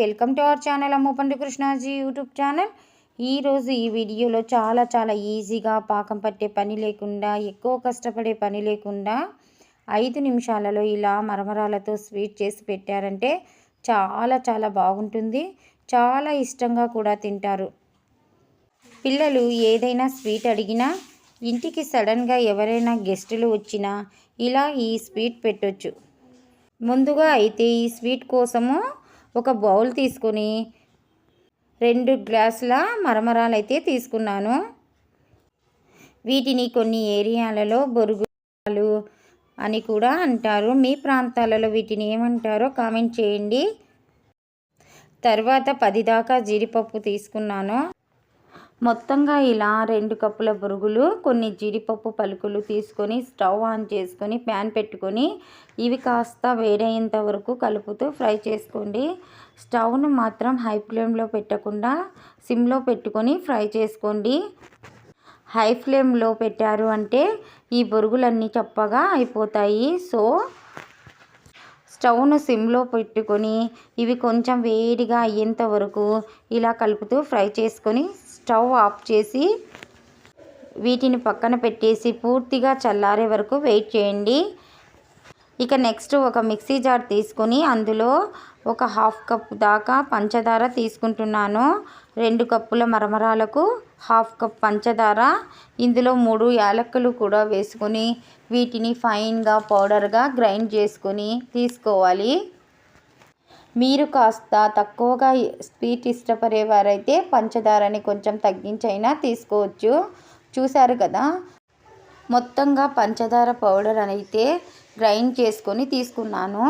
Welcome to our channel. Ammapandu Krishnaji YouTube channel. ఈరోజు ఈ వీడియోలో చాలా చాలా ఈజీగా పాకం పట్టే పని లేకుండా ఎక్కువ కష్టపడే పని లేకుండా ఐదు నిమిషాలలో ఇలా మరమరాలతో స్వీట్ చేసి పెట్టారంటే చాలా చాలా బాగుంటుంది. చాలా ఇష్టంగా కూడా తింటారు. పిల్లలు ఏదైనా స్వీట్ అడిగినా ఇంటికి సడన్గా ఎవరైనా గెస్టులు వచ్చినా ఇలా ఈ స్వీట్ పెట్టొచ్చు. ముందుగా అయితే ఈ స్వీట్ కోసము ఒక బౌల్ తీసుకొని రెండు గ్లాసుల మరమరాలు అయితే తీసుకున్నాను. వీటిని కొన్ని ఏరియాలలో బొరుగులు అని కూడా అంటారు. మీ ప్రాంతాలలో వీటిని ఏమంటారో కామెంట్ చేయండి. తర్వాత పది దాకా జీడిపప్పు తీసుకున్నాను. మొత్తంగా ఇలా రెండు కప్పుల బురుగులు కొన్ని జీడిపప్పు పలుకులు తీసుకొని స్టవ్ ఆన్ చేసుకొని ప్యాన్ పెట్టుకొని ఇవి కాస్త వేడయ్యేంత వరకు కలుపుతూ ఫ్రై చేసుకోండి. స్టవ్ను మాత్రం హై ఫ్లేమ్లో పెట్టకుండా సిమ్లో పెట్టుకొని ఫ్రై చేసుకోండి. హై ఫ్లేమ్లో పెట్టారు అంటే ఈ బొరుగులన్నీ చప్పగా అయిపోతాయి. సో స్టవ్ను సిమ్లో పెట్టుకొని ఇవి కొంచెం వేడిగా అయ్యేంత వరకు ఇలా కలుపుతూ ఫ్రై చేసుకొని స్టవ్ ఆఫ్ చేసి వీటిని పక్కన పెట్టేసి పూర్తిగా చల్లారే వరకు వెయిట్ చేయండి. ఇక నెక్స్ట్ ఒక మిక్సీ జార్ తీసుకొని అందులో ఒక హాఫ్ కప్ దాకా పంచదార తీసుకుంటున్నాను. రెండు కప్పుల మరమరాలకు హాఫ్ కప్ పంచదార ఇందులో మూడు యాలక్కులు కూడా వేసుకొని వీటిని ఫైన్గా పౌడర్గా గ్రైండ్ చేసుకొని తీసుకోవాలి. మీరు కాస్త తక్కువగా స్వీట్ ఇష్టపడేవారైతే పంచదారని కొంచెం తగ్గించైనా తీసుకోవచ్చు. చూశారు కదా? మొత్తంగా పంచదార పౌడర్ అయితే గ్రైండ్ చేసుకొని తీసుకున్నాను.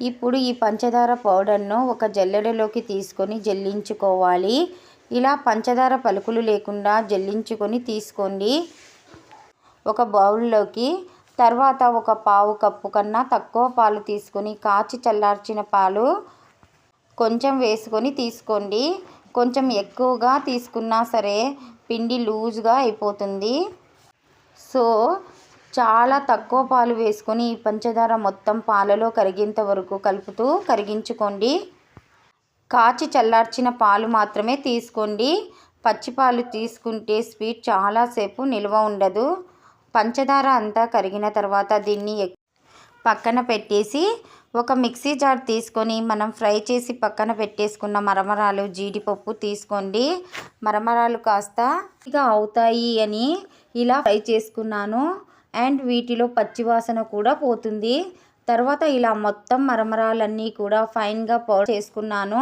ఇప్పుడు ఈ పంచదార పౌడర్ను ఒక జల్లెడలోకి తీసుకొని జల్లించుకోవాలి. ఇలా పంచదార పలుకులు లేకుండా జల్లించుకొని తీసుకోండి. ఒక బౌల్లోకి తర్వాత ఒక పావు కప్పు కన్నా తక్కువ పాలు తీసుకొని కాచి చల్లార్చిన పాలు కొంచెం వేసుకొని తీసుకోండి. కొంచెం ఎక్కువగా తీసుకున్నా సరే పిండి లూజ్గా అయిపోతుంది. సో చాలా తక్కువ పాలు వేసుకొని ఈ పంచదార మొత్తం పాలలో కరిగేంత వరకు కలుపుతూ కరిగించుకోండి. కాచి చల్లార్చిన పాలు మాత్రమే తీసుకోండి. పచ్చిపాలు తీసుకుంటే స్వీట్ చాలాసేపు నిల్వ ఉండదు. పంచదార అంతా కరిగిన తర్వాత దీన్ని పక్కన పెట్టేసి ఒక మిక్సీ జార్ తీసుకొని మనం ఫ్రై చేసి పక్కన పెట్టేసుకున్న మరమరాలు జీడిపప్పు తీసుకోండి. మరమరాలు కాస్త ఇక అవుతాయి అని ఇలా ఫ్రై చేసుకున్నాను. అండ్ వీటిలో పచ్చివాసన కూడా పోతుంది. తర్వాత ఇలా మొత్తం మరమరాలన్నీ కూడా ఫైన్గా పౌడర్ చేసుకున్నాను.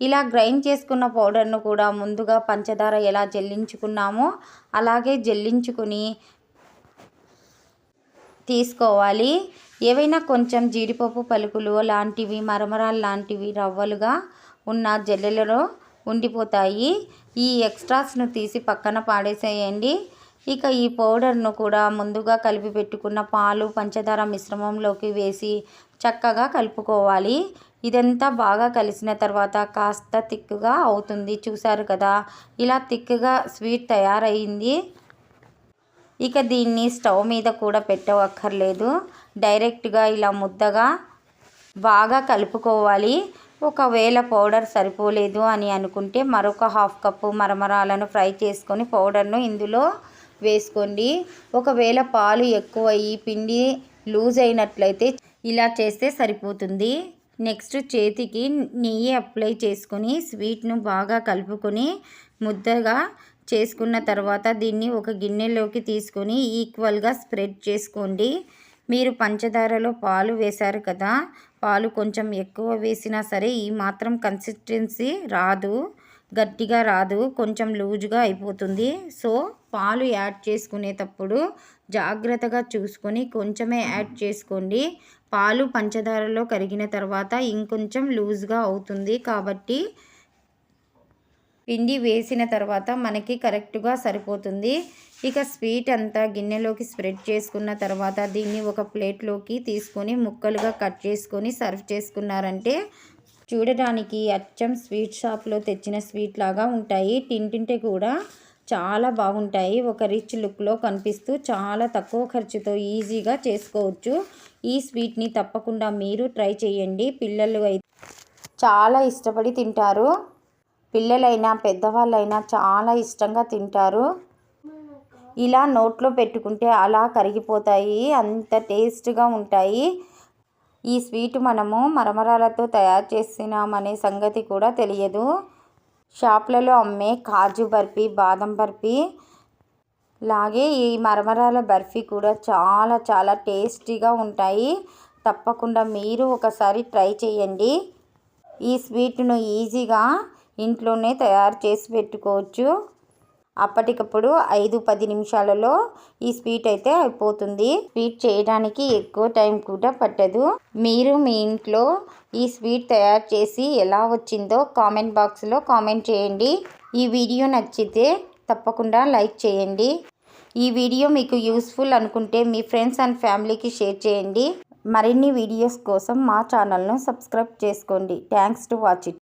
ఇలా గ్రైండ్ చేసుకున్న పౌడర్ను కూడా ముందుగా పంచదార ఎలా జల్లించుకున్నామో అలాగే జల్లించుకుని తీసుకోవాలి. ఏవైనా కొంచెం జీడిపప్పు పలుకులు లాంటివి మరమరాలు లాంటివి రవ్వలుగా ఉన్న జల్లెలలో ఉండిపోతాయి. ఈ ఎక్స్ట్రాస్ను తీసి పక్కన పాడేసేయండి. ఇక ఈ పౌడర్ను కూడా ముందుగా కలిపి పెట్టుకున్న పాలు పంచదార మిశ్రమంలోకి వేసి చక్కగా కలుపుకోవాలి. ఇదంతా బాగా కలిసిన తర్వాత కాస్త తిక్కుగా అవుతుంది. చూసారు కదా? ఇలా తిక్కుగా స్వీట్ తయారయ్యింది ఇక దీన్ని స్టవ్ మీద కూడా పెట్టవక్కర్లేదు. డైరెక్ట్గా ఇలా ముద్దగా బాగా కలుపుకోవాలి. ఒకవేళ పౌడర్ సరిపోలేదు అని అనుకుంటే మరొక హాఫ్ కప్పు మరమరాలను ఫ్రై చేసుకొని పౌడర్ను ఇందులో వేసుకోండి. ఒకవేళ పాలు ఎక్కువయ్యి పిండి లూజ్ అయినట్లయితే ఇలా చేస్తే సరిపోతుంది. నెక్స్ట్ చేతికి నెయ్యి అప్లై చేసుకొని స్వీట్ను బాగా కలుపుకొని ముద్దగా చేసుకున్న తర్వాత దీన్ని ఒక గిన్నెలోకి తీసుకొని ఈక్వల్గా స్ప్రెడ్ చేసుకోండి. మీరు పంచదారలో పాలు వేశారు కదా పాలు కొంచెం ఎక్కువ వేసినా సరే ఈ మాత్రం కన్సిస్టెన్సీ రాదు గట్టిగా రాదు కొంచెం లూజుగా అయిపోతుంది. సో పాలు యాడ్ చేసుకునేటప్పుడు జాగ్రత్తగా చూసుకొని కొంచెమే యాడ్ చేసుకోండి. పాలు పంచదారలో కరిగిన తర్వాత ఇంకొంచెం లూజ్గా అవుతుంది కాబట్టి పిండి వేసిన తర్వాత మనకి కరెక్ట్గా సరిపోతుంది. ఇక స్వీట్ అంతా గిన్నెలోకి స్ప్రెడ్ చేసుకున్న తర్వాత దీన్ని ఒక ప్లేట్లోకి తీసుకొని ముక్కలుగా కట్ చేసుకొని సర్వ్ చేసుకున్నారంటే చూడడానికి అచ్చం స్వీట్ షాప్లో తెచ్చిన స్వీట్ లాగా ఉంటాయి. తింటుంటే కూడా చాలా బాగుంటాయి. ఒక రిచ్ లుక్లో కనిపిస్తూ చాలా తక్కువ ఖర్చుతో ఈజీగా చేసుకోవచ్చు. ఈ స్వీట్ని తప్పకుండా మీరు ట్రై చేయండి. పిల్లలు అయితే చాలా ఇష్టపడి తింటారు. పిల్లలైనా పెద్దవాళ్ళైనా చాలా ఇష్టంగా తింటారు. ఇలా నోట్లో పెట్టుకుంటే అలా కరిగిపోతాయి. అంత టేస్ట్గా ఉంటాయి. ఈ స్వీట్ మనము మరమరాలతో తయారు చేసినామనే సంగతి కూడా తెలియదు. షాప్లలో అమ్మే కాజు బర్ఫీ బాదం బర్ఫీ లాగే ఈ మరమరాల బర్ఫీ కూడా చాలా చాలా టేస్టీగా ఉంటాయి. తప్పకుండా మీరు ఒకసారి ట్రై చేయండి. ఈ స్వీట్ను ఈజీగా ఇంట్లోనే తయారు చేసి పెట్టుకోవచ్చు. అప్పటికప్పుడు ఐదు పది నిమిషాలలో ఈ స్వీట్ అయితే అయిపోతుంది. స్వీట్ చేయడానికి ఎక్కువ టైం కూడా పట్టదు. మీరు మీ ఇంట్లో ఈ స్వీట్ తయారు చేసి ఎలా వచ్చిందో కామెంట్ బాక్స్లో కామెంట్ చేయండి. ఈ వీడియో నచ్చితే తప్పకుండా లైక్ చేయండి. ఈ వీడియో మీకు యూస్ఫుల్ అనుకుంటే మీ ఫ్రెండ్స్ అండ్ ఫ్యామిలీకి షేర్ చేయండి. మరిన్ని వీడియోస్ కోసం మా ఛానల్ను సబ్స్క్రైబ్ చేసుకోండి. Thanks to watch it.